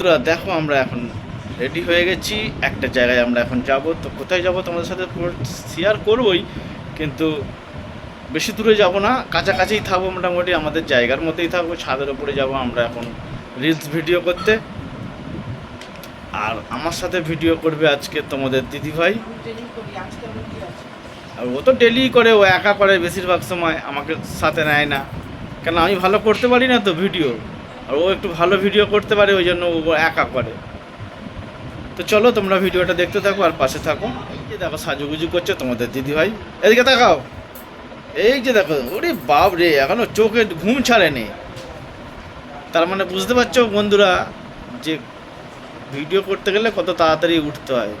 বন্ধুরা, দেখো আমরা এখন রেডি হয়ে গেছি। একটা জায়গায় আমরা এখন যাব। তো কোথায় যাব তোমাদের সাথে শেয়ার করবই, কিন্তু বেশি দূরে যাব না। কাছাকাছিই থাকব মোটামুটি, আমাদের জায়গার মধ্যেই থাকব। ছাদের ওপরে যাব আমরা এখন রিলস ভিডিও করতে। আর আমার সাথে ভিডিও করবে আজকে তোমাদের দিদিভাই আর ও তো ডেলি করে, ও একা করে বেশিরভাগ সময় আমাকে সাথে নেয় না। কেন, আমি ভালো করতে পারি না তো ভিডিও আর ও একটু ভালো ভিডিও করতে পারে, ওই জন্য ও একা করে। তো চলো, তোমরা ভিডিওটা দেখতে থাকো আর পাশে থাকো। এই যে দেখো, সাজুগুজু করছে তোমাদের দিদিভাই। এদিকে তাকাও। এই যে দেখো, ওরে বাপ রে, এখনও চোখে ঘুম ছাড়েনি। তার মানে বুঝতে পারছ বন্ধুরা, যে ভিডিও করতে গেলে কত তাড়াতাড়ি উঠতে হয়।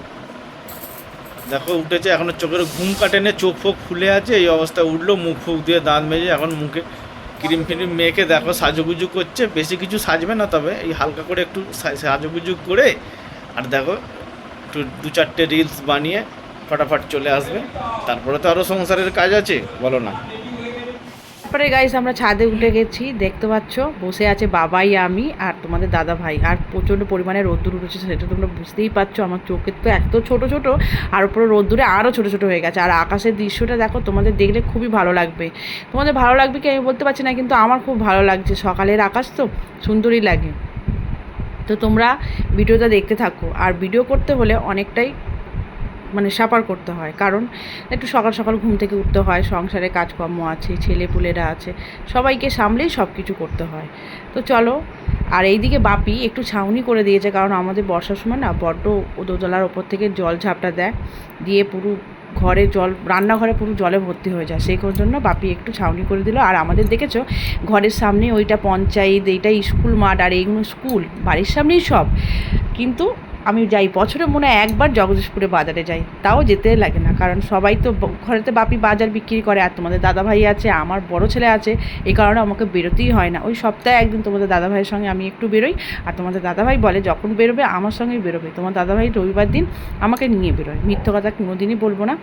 দেখো, উঠেছে, এখনও চোখের ঘুম কাটেনে চোখ ফোক ফুলে আছে, এই অবস্থা উঠল মুখ ফুক দিয়ে দাঁত মেজে এখন মুখে ক্রিম ফ্রিম মেখে দেখো সাজুগুজু করছে, বেশি কিছু সাজবে না তবে, এই হালকা করে একটু সাজুগুজু করে, আর দেখো একটু দু চারটে রিলস বানিয়ে ফটাফট চলে আসবে। তারপরে তো আরও সংসারের কাজ আছে, বলো না। তারপরে গাইস আমরা ছাদে উঠে গেছি। দেখতে পাচ্ছ, বসে আছে বাবাই, আমি আর তোমাদের দাদা ভাই। আর প্রচণ্ড পরিমাণে রোদ্দুর উঠেছে সেটা তোমরা বুঝতেই পারছ। আমার চোখের তো এত ছোট ছোট, আর উপরে রোদ্দুরে আরও ছোট ছোট হয়ে গেছে। আর আকাশের দৃশ্যটা দেখো, তোমাদের দেখলে খুবই ভালো লাগবে। তোমাদের ভালো লাগবে কি আমি বলতে পারছি না, কিন্তু আমার খুব ভালো লাগছে। সকালের আকাশ তো সুন্দরই লাগে। তো তোমরা ভিডিওটা দেখতে থাকো। আর ভিডিও করতে হলে অনেকটাই মানে সাপার করতে হয়। কারণ একটু সকাল সকাল ঘুম থেকে উঠতে হয়, সংসারে কাজকর্ম আছে ছেলে পুলেরা আছে, সবাইকে সামলেই সব কিছু করতে হয়। তো চলো, আর এইদিকে বাপি একটু ছাউনি করে দিয়েছে, কারণ আমাদের বর্ষার সময় না বড্ড দোতলার ওপর থেকে জল ঝাপটা দেয়, দিয়ে পুরো ঘরে জল, রান্নাঘরে পুরো জলে ভর্তি হয়ে যায়। সেই জন্য বাপি একটু ছাউনি করে দিল। আর আমাদের দেখেছ, ঘরের সামনে ওইটা পঞ্চায়েত, এইটা স্কুল মাঠ, আর এইগুলো স্কুল, বাড়ির সামনেই সব। কিন্তু আমি যাই। বছরে মনে হয় একবার জগদীশপুরে বাজারে যাই। তাও যেতে লাগে না, কারণ সবাই তো ঘরেতে বাপি বাজার বিক্রি করে আর তোমাদের দাদাভাই আছে, আমার বড় ছেলে আছে এই কারণে আমাকে বেরোতেই হয় না। ওই সপ্তাহে একদিন তোমাদের দাদাভাইয়ের সঙ্গে আমি একটু বেরোই, আর তোমাদের দাদাভাই বলে, যখন বেরোবে আমার সঙ্গেই বেরোবে। তোমার দাদাভাই রবিবার দিন আমাকে নিয়ে বেরোয়। মিথ্য কথা কোনো দিনই বলব না।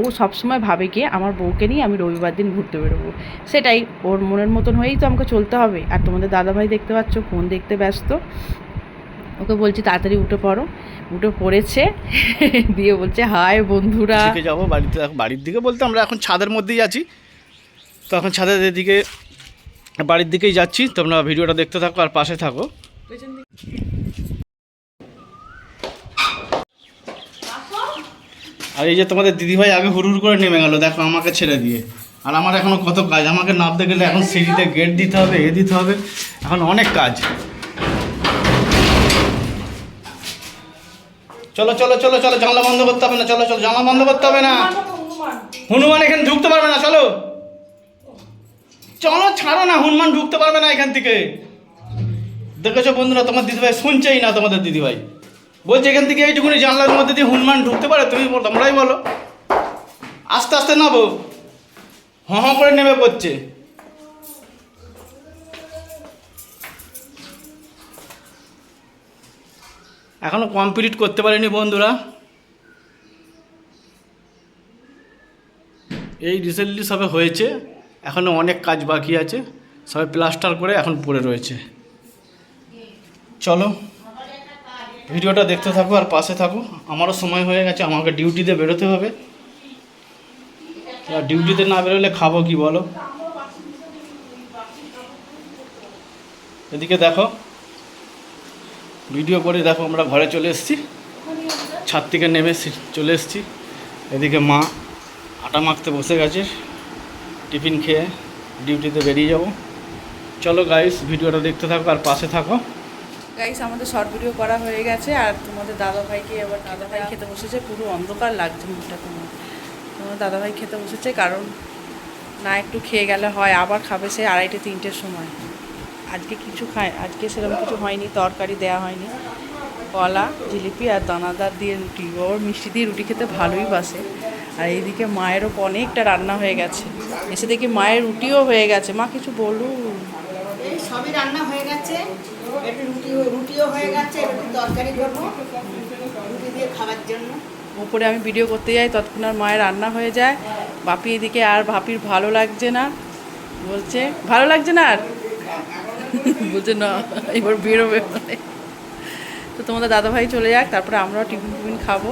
ও সবসময় ভাবে গিয়ে আমার বউকে নিয়ে আমি রবিবার দিন ঘুরতে বেরোবো। সেটাই, ওর মনের মতন হয়েই তো আমাকে চলতে হবে। আর তোমাদের দাদাভাই দেখতে পাচ্ছ, ফোন দেখতে ব্যস্ত। ওকে বলছি, তাড়াতাড়ি উঠে পড়ো। উঠে পড়েছে, দিয়ে বলছে হায় বন্ধুরা। যাব, বাড়িতে বাড়ির দিকে বলতে আমরা এখন ছাদের মধ্যেই আছি। তো এখন ছাদের দিকে বাড়ির দিকেই যাচ্ছি। তোমরা ভিডিওটা দেখতে থাকো আর পাশে থাকো। আর এই যে তোমাদের দিদিভাই আগে হুড় হুড় করে নেমে গেল, দেখো আমাকে ছেড়ে দিয়ে। আর আমার এখনও কত কাজ, আমাকে নামতে গেলে এখন সিঁড়িতে গেট দিতে হবে, এ দিতে হবে। এখন অনেক কাজ। চলো চলো চলো চলো জানলা বন্ধ করতে হবে না চলো চলো জানলা বন্ধ করতে হবে না। হনুমান এখানে ঢুকতে পারবে না চলো। চলো ছাড়ো না হনুমান ঢুকতে পারবে না এখান থেকে। দেখেছ বন্ধুরা তোমার দিদিভাই শুনছেই না তোমাদের দিদিভাই। বলছে এখান থেকে এইটুকুনি জানলার মধ্যে দিয়ে হনুমান ঢুকতে পারে তুমি বলো তোমরাই বলো। আস্তে আস্তে নাবো হ হ করে নেমে পড়ছে এখনও কমপ্লিট করতে পারিনি বন্ধুরা। এই রিসেন্টলি সবে হয়েছে এখনও অনেক কাজ বাকি আছে, সবে প্লাস্টার করে এখন পড়ে রয়েছে। চলো, ভিডিওটা দেখতে থাকো আর পাশে থাকো, আমারও সময় হয়ে গেছে, আমাকে ডিউটিতে বেরোতে হবে। আর ডিউটিতে না বেরোলে খাব কি বলো? এদিকে দেখো ভিডিও করে দেখো আমরা ঘরে চলে এসেছি। ছাদ থেকে নেমে চলে এসেছি। এদিকে মা আটা মাখতে বসে গেছে। টিফিন খেয়ে ডিউটিতে বেরিয়ে যাব। চলো গাইস ভিডিওটা দেখতে থাকো আর পাশে থাকো। গাইস আমাদের শর্ট ভিডিও করা হয়ে গেছে আর তোমাদের দাদাভাইকে এবার দাদাভাই খেতে বসেছে। পুরো অন্ধকার লাগছে মুখটা তোমার। তোমার দাদাভাই খেতে বসেছে কারণ না একটু খেয়ে গেলে হয়, আবার খাবে সে আড়াইটে, তিনটের সময়। আজকে কিছু খায় আজকে সেরকম কিছু হয়নি তরকারি দেওয়া হয়নি। কলা জিলিপি আর দানাদার দিয়ে রুটি। ওর মিষ্টি দিয়ে রুটি খেতে ভালোই বাসে। আর এইদিকে মায়েরও অনেকটা রান্না হয়ে গেছে। এসে দেখি মায়ের রুটিও হয়ে গেছে। মা কিছু বলুন। সবই রান্না হয়ে গেছে। একটু রুটি রুটিও হয়ে গেছে। একটু তরকারি করব। রুটি দিয়ে খাওয়ার জন্য। উপরে আমি ভিডিও করতে যাই ততক্ষণ আর মায়ের রান্না হয়ে যায়। বাপি এদিকে আর বাপির ভালো লাগছে না। বলছে ভালো লাগছে না আর? বলছে, না, এবার বেরোবে মানে। তো তোমাদের দাদাভাই চলে যাক, তারপরে আমরাও টিফিন টিফিন খাব।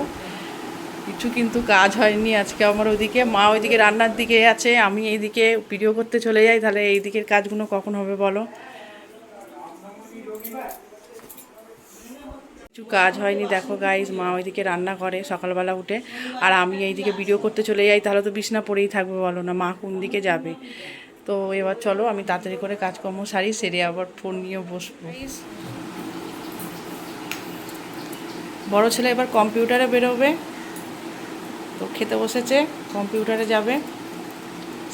কিছু কিন্তু কাজ হয়নি আজকে আমার ওদিকে। মা ওইদিকে রান্নার দিকে আছে, আমি এইদিকে ভিডিও করতে চলে যাই, তাহলে এই দিকের কাজগুলো কখন হবে বলো? কিছু কাজ হয়নি, দেখো গাইজ মা ওইদিকে রান্না করে সকালবেলা উঠে। আর আমি এইদিকে ভিডিও করতে চলে যাই, তাহলে তো বিছনা পড়েই থাকবে বলো না, মা কোন দিকে যাবে? তো এবার চলো আমি তাড়াতাড়ি করে কাজকর্ম সারি, সেরে আবার ফোন নিয়ে বসবো। বড় ছেলে এবার কম্পিউটারে বেরোবে। তো খেতে বসেছে, কম্পিউটারে যাবে।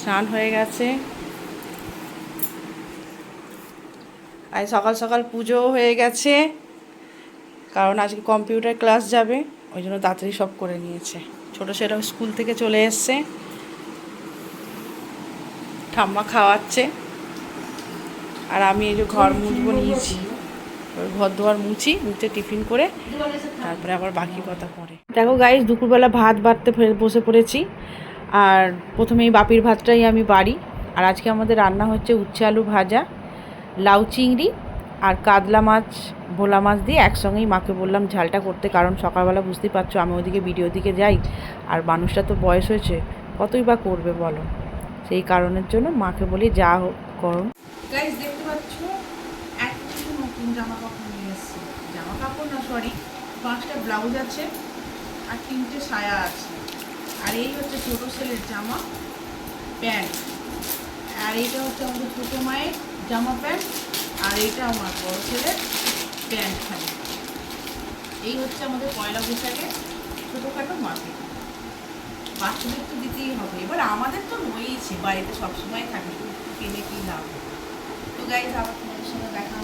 স্নান হয়ে গেছে। আজ সকাল সকাল পুজোও হয়ে গেছে, কারণ আজকে কম্পিউটার ক্লাস যাবে, ওই জন্য তাড়াতাড়ি সব করে নিয়েছে। ছোটো ছেলে স্কুল থেকে চলে এসছে। খাওয়াচ্ছে। আর আমি এই যে ঘর মুছবো নিয়েছি। ঘর দুয়ার মুছি, মুছে টিফিন করে তারপরে আবার বাকি কথা পরে। দেখো গাইস দুপুরবেলা ভাত বাড়তে বসে পড়েছি। আর প্রথমে এই বাপির ভাতটাই আমি বাড়ি। আর আজকে আমাদের রান্না হচ্ছে উচ্ছে আলু ভাজা, লাউ চিংড়ি আর কাতলা মাছ, ভোলা মাছ দিয়ে একসঙ্গেই মাকে বললাম ঝালটা করতে, কারণ সকালবেলা বুঝতেই পারছ আমি ওদিকে ভিডিও দিকে যাই। আর মানুষটা তো বয়স হয়েছে, কতই বা করবে বলো? সেই কারণের জন্য মাকে বলি, যা হোক, করো। গাইস দেখতে পাচ্ছ? এক কিছু নতুন জামা কাপড় নিয়ে এসেছি। জামা কাপড় না সরি পাঁচটা ব্লাউজ আছে আর তিনটে সায়া আছে। আর এই হচ্ছে ছোটো ছেলের জামা প্যান্ট। আর এইটা হচ্ছে আমাদের ছোটো মায়ের জামা প্যান্ট, আর এইটা আমার বড় ছেলের প্যান্ট খালি। এই হচ্ছে আমাদের পয়লা বৈশাখে ছোটোখাটো মার্কেট। বাচ্চাদের তো দিতেই হবে। এবার আমাদের তো নইছে বাড়িতে সবসময় থাকে কিনে কি লাভ? তো গাই আবার তোমাদের সঙ্গে দেখা